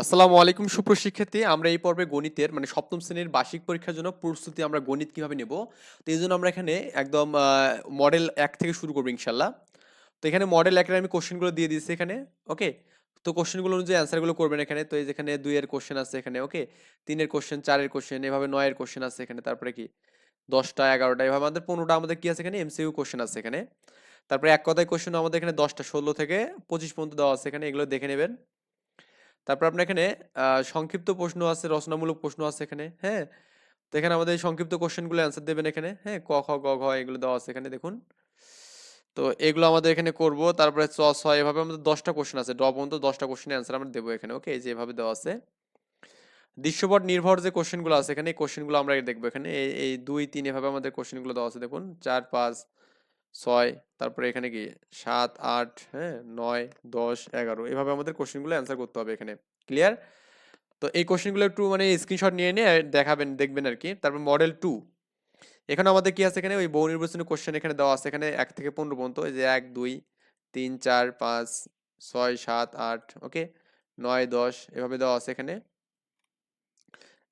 আসসালামু আলাইকুম সুপ্রশিক্ষার্থী আমরা এই পর্বে গণিতের মানে সপ্তম শ্রেণির বার্ষিক পরীক্ষার জন্য প্রস্তুতি আমরা গণিত কীভাবে নেব, তো এই জন্য আমরা এখানে একদম মডেল এক থেকে শুরু করব ইনশাল্লাহ তো এখানে মডেল একের আমি কোশ্চেনগুলো দিয়ে দিয়েছি এখানে ওকে তো কোশ্চেনগুলো অনুযায়ী অ্যান্সারগুলো করবেন এখানে, তো এই যেখানে দুইয়ের কোশ্চেন আছে এখানে ওকে তিনের কোশ্চেন চারের কোশ্চেন এভাবে নয়ের কোশ্চেন আছে এখানে, তারপরে কি? দশটা, এগারোটা, এভাবে আমাদের পনেরোটা আমাদের কি আছে এখানে? এমসিইউ কোশ্চেন আছে এখানে। তারপরে এক কথায় কোশ্চেন আমাদের এখানে দশটা, ষোলো থেকে পঁচিশ পর্যন্ত দেওয়া আছে এখানে, এগুলো দেখে নেবেন। তারপর আপনার এখানে সংক্ষিপ্ত প্রশ্ন আছে, রচনামূলক প্রশ্ন আছে এখানে হ্যাঁ? তো এখানে আমাদের সংক্ষিপ্ত কোশ্চেনগুলো অ্যান্সার দেবেন এখানে হ্যাঁ? ক, খ, গ, ঘ এগুলো দেওয়া আছে এখানে, দেখুন। তো এগুলো আমাদের এখানে করব, তারপরে চ ছ এভাবে আমাদের দশটা কোশ্চেন আছে, ড পর্যন্ত দশটা কোশ্চেনের অ্যান্সার আমরা দেবো এখানে ওকে যে এভাবে দেওয়া আছে। দৃশ্যপট নির্ভর যে কোশ্চেনগুলো আছে এখানে, এই কোশ্চেনগুলো আমরা দেখব এখানে, এই দুই, তিন এভাবে আমাদের কোশ্চেনগুলো দেওয়া আছে, দেখুন, চার, পাঁচ ছয়, তারপরে এখানে কি সাত, আট হ্যাঁ নয়, দশ, এগারো, এভাবে আমাদের কোশ্চেনগুলো অ্যান্সার করতে হবে এখানে। ক্লিয়ার তো এই কোশ্চেনগুলো একটু মানে স্ক্রিনশট নিয়ে নিয়ে দেখাবেন, দেখবেন আর কি। তারপর মডেল টু এখানে আমাদের কি আছে এখানে? ওই বহু নির্বাচনী কোশ্চেন এখানে দেওয়া আছে। এখানে এক থেকে পনেরো পর্যন্ত, এই যে এক, দুই, তিন, চার, পাঁচ, ছয়, সাত, আট ওকে নয়, দশ, এভাবে দেওয়া আছে এখানে।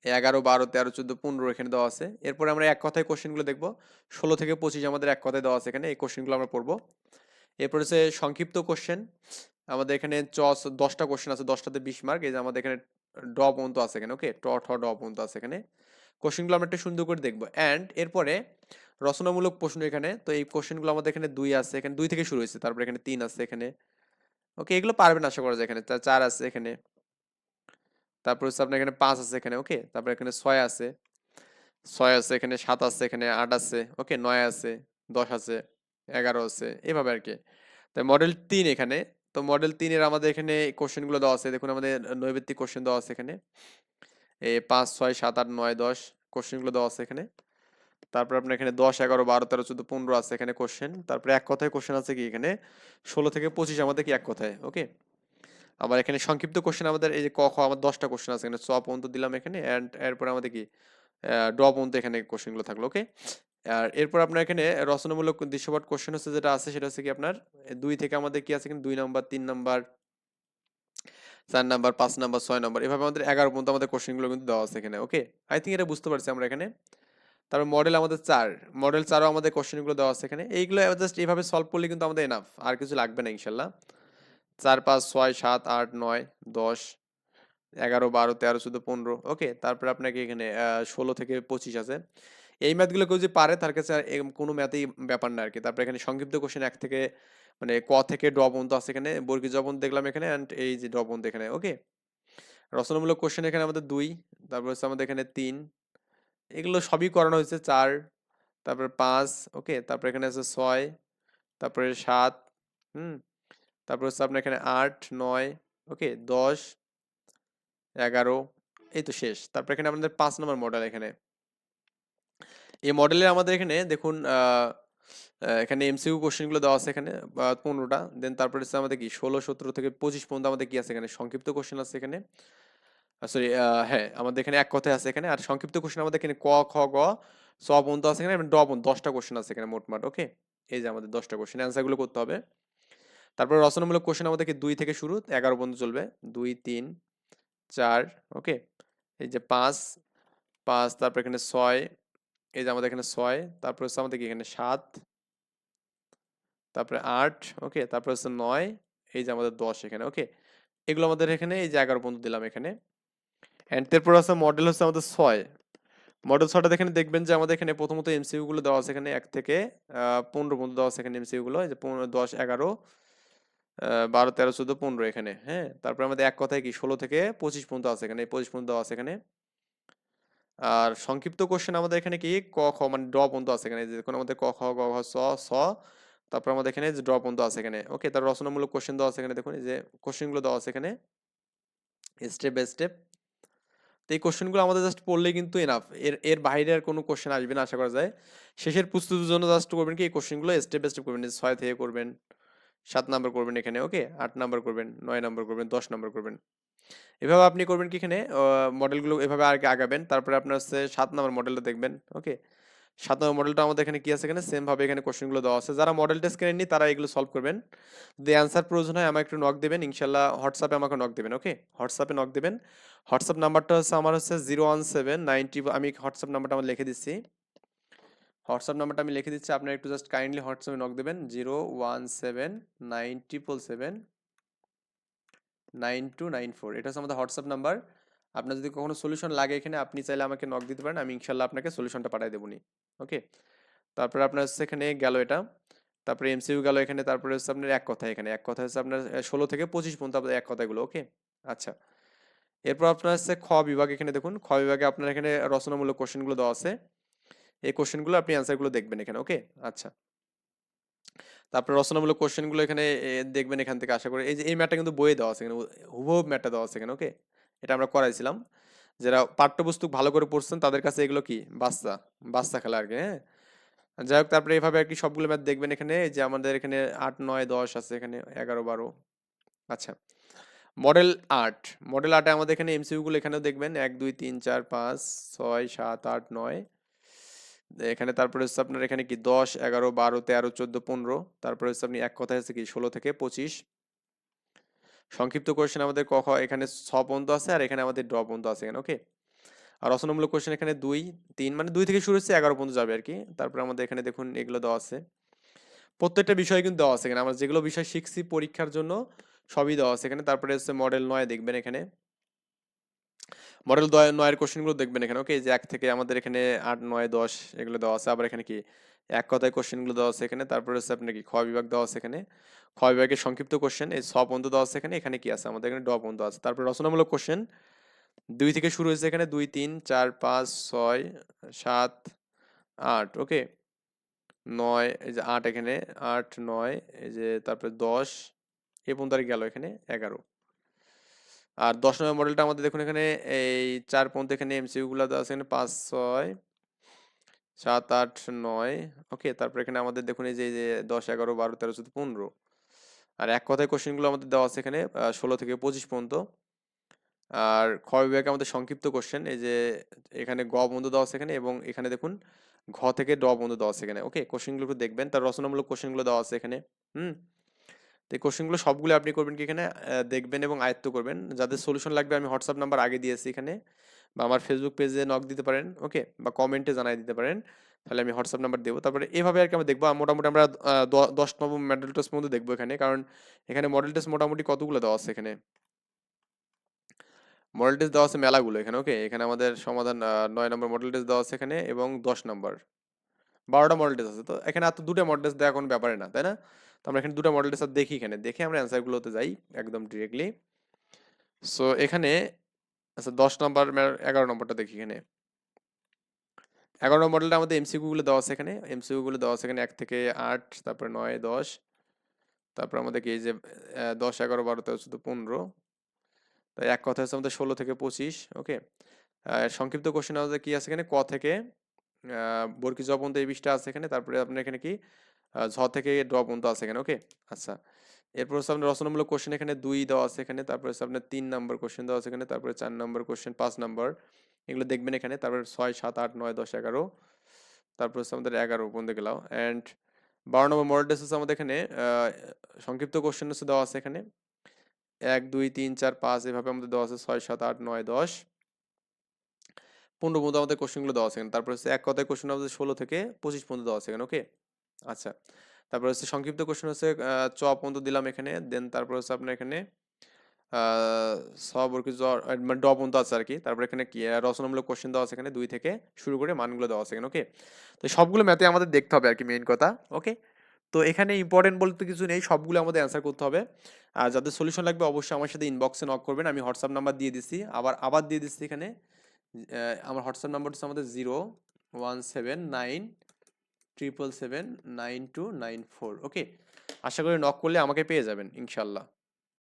এগারো, বারো, তেরো, চোদ্দ, পনেরো এখানে দেওয়া আছে। এরপরে আমরা এক কথায় কোশ্চেনগুলো দেখব। ষোলো থেকে পঁচিশ আমাদের এক কথায় দেওয়া আছে এখানে, এই কোশ্চেনগুলো আমরা পড়ব। এরপর হচ্ছে সংক্ষিপ্ত কোশ্চেন। আমাদের এখানে চ, দশটা কোশ্চেন আছে, দশটাতে বিশ মার্ক। এই যে আমাদের এখানে ড পর্যন্ত আছে এখানে, ওকে? ট, ঠ, ড পর্যন্ত আছে এখানে। কোশ্চেনগুলো আমরা একটু সুন্দর করে দেখব। অ্যান্ড এরপরে রচনামূলক প্রশ্ন এখানে, তো এই কোশ্চেনগুলো আমাদের এখানে দুই আছে, এখানে দুই থেকে শুরু হয়েছে, তারপরে এখানে তিন আছে এখানে। ওকে, এগুলো পারবেন আশা করা যায় এখানে চার আছে এখানে। তারপর হচ্ছে আপনার এখানে পাঁচ আছে এখানে ওকে তারপর এখানে ছয় আছে। ছয় আছে, এখানে সাত আছে, এখানে আট আছে ওকে নয় আছে, দশ আছে, এগারো আছে, এভাবে আর কি। তাই মডেল তিন এখানে। তো মডেল তিনের আমাদের এখানে কোশ্চেনগুলো দেওয়া আছে। দেখুন আমাদের নৈবেত্তিক কোশ্চেন দেওয়া আছে এখানে। এই পাঁচ, ছয়, সাত, আট, নয়, দশ কোশ্চেনগুলো দেওয়া আছে এখানে। তারপর আপনার এখানে দশ, এগারো, বারো, তেরো, চোদ্দ, পনেরো আছে এখানে কোশ্চেন তারপরে এক কথায় কোশ্চেন আছে কি এখানে? ষোলো থেকে পঁচিশ আমাদের কি এক কথায় ওকে আবার এখানে সংক্ষিপ্ত কোশ্চেন আমাদের এই যে ক, খ আমার দশটা কোশ্চেন আছে এখানে। চ পর্যন্ত দিলাম এখানে অ্যান্ড এরপরে আমাদের কি? ড পর্যন্ত এখানে কোশ্চেনগুলো থাকল ওকে আর এরপর আপনার এখানে রচনামূলক দৃশ্যপট কোশ্চেন হচ্ছে যেটা আছে, সেটা হচ্ছে কি আপনার দুই থেকে আমাদের কি আছে এখানে? দুই নাম্বার তিন নাম্বার চার নাম্বার পাঁচ নাম্বার ছয় নাম্বার এভাবে আমাদের এগারো পর্যন্ত আমাদের কোশ্চেনগুলো কিন্তু দেওয়া আছে এখানে ওকে আই থিঙ্ক এটা বুঝতে পারছি আমরা এখানে। তারপর মডেল আমাদের চার মডেল চারও আমাদের কোশ্চেনগুলো দেওয়া আছে এখানে। এইগুলো জাস্ট এইভাবে সলভ করলে কিন্তু আমাদের এনাফ আর কিছু লাগবে না, ইনশাল্লাহ। চার পাঁচ ছয় সাত আট নয় দশ, এগারো, বারো, তেরো, চোদ্দ, পনেরো, ওকে? তারপরে আপনাকে এখানে ষোলো থেকে পঁচিশ আছে। এই ম্যাথগুলো কেউ যদি পারে তার কাছে আর কোনো ম্যাথেই ব্যাপার না আর কি তারপরে এখানে সংক্ষিপ্ত কোশ্চেন এক থেকে মানে ক থেকে ড পর্যন্ত আছে এখানে। বর্গী জ পর্যন্ত দেখলাম এখানে অ্যান্ড এই যে ড পর্যন্ত এখানে, ওকে? রচনামূলক কোশ্চেন এখানে আমাদের দুই, তারপর হচ্ছে আমাদের এখানে তিন। এগুলো সবই করানো হয়েছে চার, তারপরে পাঁচ, ওকে? তারপরে এখানে আছে ছয়, তারপরে সাত, হুম? তারপর হচ্ছে আপনার এখানে আট, নয়, ওকে, দশ, এগারো, এই তো শেষ। তারপর এখানে আমাদের পাঁচ নম্বর মডেল এখানে। এই মডেলের আমাদের এখানে দেখুন এখানে এমসিকিউ কোশ্চেনগুলো দেওয়া আছে এখানে পনেরোটা। দেন তারপরে হচ্ছে আমাদের কি, ষোলো, সতেরো থেকে পঁচিশ পর্যন্ত আমাদের কি আছে এখানে? সংক্ষিপ্ত কোশ্চেন আছে এখানে। সরি হ্যাঁ আমাদের এখানে এক কথায় আছে এখানে। আর সংক্ষিপ্ত কোশ্চেন আমাদের এখানে ক, খ, গ, স পর্যন্ত আছে এখানে। ড পর্যন্ত দশটা কোশ্চেন আছে এখানে মোটমাট, ওকে? এই যে আমাদের দশটা কোশ্চেন অ্যান্সারগুলো করতে হবে। তারপর রচনামূলক কোশ্চেন আমাদেরকে দুই থেকে শুরু, এগারো পর্যন্ত চলবে। দুই, তিন, চার ওকে এই যে পাঁচ পাঁচ, তারপর এখানে ছয়, এই যে আমাদের এখানে ছয়, তারপর হচ্ছে আমাদের এখানে সাত, তারপরে আট ওকে তারপর হচ্ছে নয়, এই যে আমাদের দশ এখানে ওকে এগুলো আমাদের এখানে, এই যে এগারো পর্যন্ত দিলাম এখানে। অ্যান্ড তারপর আছে মডেল হচ্ছে আমাদের ছয়। মডেল ছটা এখানে দেখবেন যে আমাদের এখানে প্রথমত এমসিইউ গুলো দেওয়া আছে এখানে এক থেকে পনেরো পর্যন্ত দেওয়া আছে এখানে এমসিইউ গুলো। এই যে পনেরো, দশ, এগারো বারো, তেরো, চোদ্দ, পনেরো এখানে হ্যাঁ? তারপরে আমাদের এক কথায় কি, ষোলো থেকে পঁচিশ পর্যন্ত আছে এখানে, পঁচিশ পর্যন্ত আছে এখানে। আর সংক্ষিপ্ত কোশ্চেন আমাদের এখানে কি, ক, খ মানে ড পর্যন্ত আছে এখানে দেখুন আমাদের ক, খ, গ, ঘ, স স, তারপর আমাদের এখানে যে ড পর্যন্ত আছে এখানে। ওকে তার রচনামূলক কোশ্চেন দেওয়া আছে এখানে, দেখুন যে কোশ্চেনগুলো দেওয়া আছে এখানে। স্টেপ বাই স্টেপ তো এই কোশ্চেনগুলো আমাদের জাস্ট পড়লেই কিন্তু এনাফ এর এর বাইরে আর কোনো কোশ্চেন আসবে না, আশা করা যায়। শেষের প্রস্তুতির জন্য জাস্ট করবেন কি, এই কোশ্চেনগুলো স্টেপ বাই স্টেপ করবেন ছয় থেকে করবেন। সাত নাম্বার করবেন এখানে, ওকে? আট নাম্বার করবেন, নয় নাম্বার করবেন, দশ নাম্বার করবেন। এভাবে আপনি করবেন কি এখানে? মডেলগুলো এভাবে আগে আগাবেন, তারপরে আপনার হচ্ছে সাত নাম্বার মডেলটা দেখবেন, ওকে? সাত নম্বর মডেলটা আমাদের এখানে কি আছে এখানে? সেমভাবে এখানে কোশ্চেনগুলো দেওয়া আছে। যারা মডেল টেস্ট কেনেননি তারা এগুলো সলভ করবেন। যদি অ্যান্সার প্রয়োজন হয়, আমাকে একটু নক দেবেন, ইনশাল্লাহ হোয়াটসঅ্যাপে আমাকে নক দেবেন, ওকে? হোয়াটসঅ্যাপে নক দেবেন। হোয়াটসঅ্যাপ নাম্বারটা হচ্ছে আমার হচ্ছে জিরো ওয়ান সেভেন নাইনটি আমি হোয়াটসঅ্যাপ নাম্বারটা আমার লিখে দিচ্ছি। হোয়াটসঅ্যাপ নাম্বারটা আমি লিখে দিচ্ছি। আপনারা একটু জাস্ট কাইন্ডলি হোয়াটসঅ্যাপে নক দেবেন। Zero one seven nine triple seven nine two nine four. এটা হচ্ছে আমাদের হোয়াটসঅ্যাপ নাম্বার। আপনার যদি কখনো সলিউশন লাগে এখানে, আপনি চাইলে আমাকে নক দিতে পারেন। আমি ইনশাল্লাহ আপনাকে সলিউশনটা পাঠিয়ে দেবনি ওকে তারপরে আপনার হচ্ছে এখানে গেল এটা। তারপরে এমসিইউ গেল এখানে। তারপরে হচ্ছে আপনার এক কথা এখানে। এক কথা হচ্ছে আপনার ষোলো থেকে পঁচিশ পর্যন্ত আপনার এক কথাগুলো। ওকে আচ্ছা। এরপর আপনার হচ্ছে খ বিভাগ এখানে দেখুন। খ বিভাগে আপনার এখানে রচনামূলক কোশ্চেনগুলো দেওয়া আছে। এই কোশ্চেনগুলো আপনি অ্যান্সারগুলো দেখবেন এখানে ওকে আচ্ছা। তারপরে রচনামূলক কোশ্চেনগুলো এখানে দেখবেন এখান থেকে আশা করি, এই যে, এই ম্যাটটা কিন্তু বইয়ে দেওয়া আছে এখানে, হুবহু ম্যাটটা দেওয়া আছে এখানে ওকে এটা আমরা করাইছিলাম। যারা পাঠ্যপুস্তক ভালো করে পড়ছেন তাদের কাছে এগুলো কি? বাচ্চা বাচ্চা খেলা আর কি হ্যাঁ? যাই হোক, তারপরে এইভাবে আর কি সবগুলো ম্যাথ দেখবেন এখানে যে, আমাদের এখানে আট, নয়, দশ আছে এখানে, এগারো, বারো আচ্ছা। মডেল আট মডেল আটে আমাদের এখানে এমসিইউ গুলো এখানেও দেখবেন, এক, দুই, তিন, চার, পাঁচ, ছয়, সাত, আট, নয় এখানে তারপরে হচ্ছে আপনার এখানে কি দশ, এগারো, বারো, তেরো, চোদ্দ, পনেরো। তারপরে হচ্ছে আপনি এক কথায় হচ্ছে কি ষোলো থেকে পঁচিশ। সংক্ষিপ্ত কোশ্চেন আমাদের ক এখানে ছ পর্যন্ত আছে আর এখানে আমাদের ড পর্যন্ত আছে এখানে ওকে আর রচনামূলক কোশ্চেন এখানে দুই, তিন মানে দুই থেকে শুরু হচ্ছে এগারো পর্যন্ত যাবে আর কি। তারপরে আমাদের এখানে দেখুন এগুলো দেওয়া আছে। প্রত্যেকটা বিষয় কিন্তু দেওয়া আছে এখানে। আমরা যেগুলো বিষয় শিখছি পরীক্ষার জন্য সবই দেওয়া আছে এখানে। তারপরে হচ্ছে মডেল নয় দেখবেন এখানে। মডেল নয়ের কোশ্চেনগুলো দেখবেন এখানে। ওকে যে এক থেকে আমাদের এখানে আট, নয়, দশ এগুলো দেওয়া আছে। আবার এখানে কি? এক কথায় কোশ্চেনগুলো দেওয়া আছে এখানে। তারপরে হচ্ছে আপনার কি? খ বিভাগ দেওয়া আছে এখানে। খ বিভাগের সংক্ষিপ্ত কোশ্চেন। এই ছ পর্যন্ত দেওয়া আছে এখানে। এখানে কি আছে? আমাদের এখানে ড পর্যন্ত আছে। তারপরে রচনামূলক কোশ্চেন। দুই থেকে শুরু হয়েছে এখানে। দুই, তিন, চার, পাঁচ, ছয়, সাত, আট। ওকে? নয়, এই যে আট এখানে। আট, নয়, এই যে তারপরে দশ। এ পর্যন্ত আর গেল এখানে এগারো। আর দশ নম্বর মডেলটা আমাদের দেখুন এখানে, এই চার পর্যন্ত এখানে এমসিইউ গুলো দেওয়া আছে, এখানে পাঁচ, ছয়, সাত, আট, নয় ওকে তারপর এখানে আমাদের দেখুন এই যে এই যে দশ, এগারো, বারো, তেরো, চোদ্দ, পনেরো, আর এক কথায় কোশ্চেনগুলো আমাদের দেওয়া আছে এখানে ষোলো থেকে পঁচিশ পর্যন্ত, আর খ বিভাগে আমাদের সংক্ষিপ্ত কোশ্চেন এই যে এখানে গ বন্ধু দেওয়া আছে এখানে এবং এখানে দেখুন ঘ থেকে ড বন্ধু দেওয়া আছে এখানে ওকে কোশ্চেনগুলো একটু দেখবেন, তার রচনামূলক কোশ্চেনগুলো দেওয়া আছে এখানে, হুম তো এই কোশ্চেনগুলো সবগুলো আপনি করবেন কি এখানে? দেখবেন এবং আয়ত্ত করবেন। যাদের সলিউশন লাগবে আমি হোয়াটসঅ্যাপ নাম্বার আগে দিয়েছি এখানে বা আমার ফেসবুক পেজে নক দিতে পারেন ওকে বা কমেন্টে জানাই দিতে পারেন। তাহলে আমি হোয়াটসঅ্যাপ নাম্বার দেবো। তারপরে এভাবে আর কি আমরা দেখব। মোটামুটি আমরা দশ নম্বর মডেল টেস্ট পর্যন্ত দেখব এখানে। কারণ এখানে মডেল টেস্ট মোটামুটি কতগুলো দেওয়া আছে এখানে? মডেল টেস্ট দেওয়া আছে মেলাগুলো এখানে ওকে এখানে আমাদের সমাধান নয় নম্বর মডেল টেস্ট দেওয়া আছে এখানে এবং দশ নম্বর। বারোটা মডেল টেস্ট আছে। তো এখানে আর তো দুটো মডেল টেস্ট দেওয়া কোনো ব্যাপারে না, তাই না? তো আমরা এখানে দুটো মডেল টেস্ট দেখি এখানে। দেখে আমরা অ্যান্সারগুলোতে যাই একদম ডিরেক্টলি সো এখানে আচ্ছা দশ নম্বর এগারো নম্বরটা দেখি এখানে। এগারো মডেলটা আমাদের এমসিকিউ গুলো দেওয়া আছে এখানে। এমসিকিউ গুলো দেওয়া আছে এখানে এক থেকে আট তারপরে নয় দশ। তারপর আমাদের কি এই যে দশ এগারো বারো তেরো চোদ্দ পনেরো। তাই এক কথা হচ্ছে আমাদের ষোলো থেকে পঁচিশ ওকে সংক্ষিপ্ত কোশ্চেন আমাদের কি আছে এখানে? ক থেকে আহ, বর্গী জ পর্যন্ত এই বিষটা আছে এখানে। তারপরে আপনার এখানে কি? ঝ থেকে ড পর্যন্ত আছে এখানে ওকে আচ্ছা। এরপর হচ্ছে আপনার রচনামূলক কোশ্চেন এখানে দুই দেওয়া আছে এখানে, তারপরে হচ্ছে আপনার তিন নাম্বার কোশ্চেন দেওয়া আছে এখানে, তারপরে চার নাম্বার কোশ্চেন পাঁচ নাম্বার এগুলো দেখবেন এখানে, তারপরে ছয়, সাত, আট, নয়, দশ, এগারো, তারপর হচ্ছে আমাদের এগারো পর্যন্ত গেলাম অ্যান্ড বারো নম্বর মডেল টেস্ট হচ্ছে আমাদের এখানে সংক্ষিপ্ত কোশ্চেন হচ্ছে দেওয়া আছে এখানে, এক, দুই, তিন, চার, পাঁচ, এভাবে আমাদের দেওয়া আছে, ছয়, সাত, আট, নয়, দশ, পনেরো পর্যন্ত আমাদের কোশ্চেনগুলো দেওয়া আছে এখানে, তারপর হচ্ছে এক কথায় কোশ্চেন আমাদের ষোলো থেকে পঁচিশ পর্যন্ত দেওয়া আছে এখানে ওকে আচ্ছা। তারপর হচ্ছে সংক্ষিপ্ত কোশ্চেন হচ্ছে চ পর্যন্ত দিলাম এখানে দেন তারপর হচ্ছে আপনার এখানে আহ, স বর্গী জ মানে ড পর্যন্ত আছে আর কি তারপর এখানে কি রচনামূলক কোশ্চেন দেওয়া আছে এখানে দুই থেকে শুরু করে মানগুলো দেওয়া আছে এখানে ওকে তো সবগুলো ম্যাথে আমাদের দেখতে হবে আর কি মেইন কথা ওকে তো এখানে ইম্পর্টেন্ট বলতে কিছু নেই সবগুলো আমাদের অ্যান্সার করতে হবে। আর যাদের সলিউশন লাগবে অবশ্যই আমার সাথে ইনবক্সে নক করবেন আমি হোয়াটসঅ্যাপ নাম্বার দিয়ে দিচ্ছি আবার আবার দিয়ে দিচ্ছি এখানে আমার হোয়াটসঅ্যাপ নাম্বার হচ্ছে আমাদের zero one seven nine triple seven nine two nine four okay আশা করি নক করলে আমাকে পেয়ে যাবেন, ইনশাল্লাহ।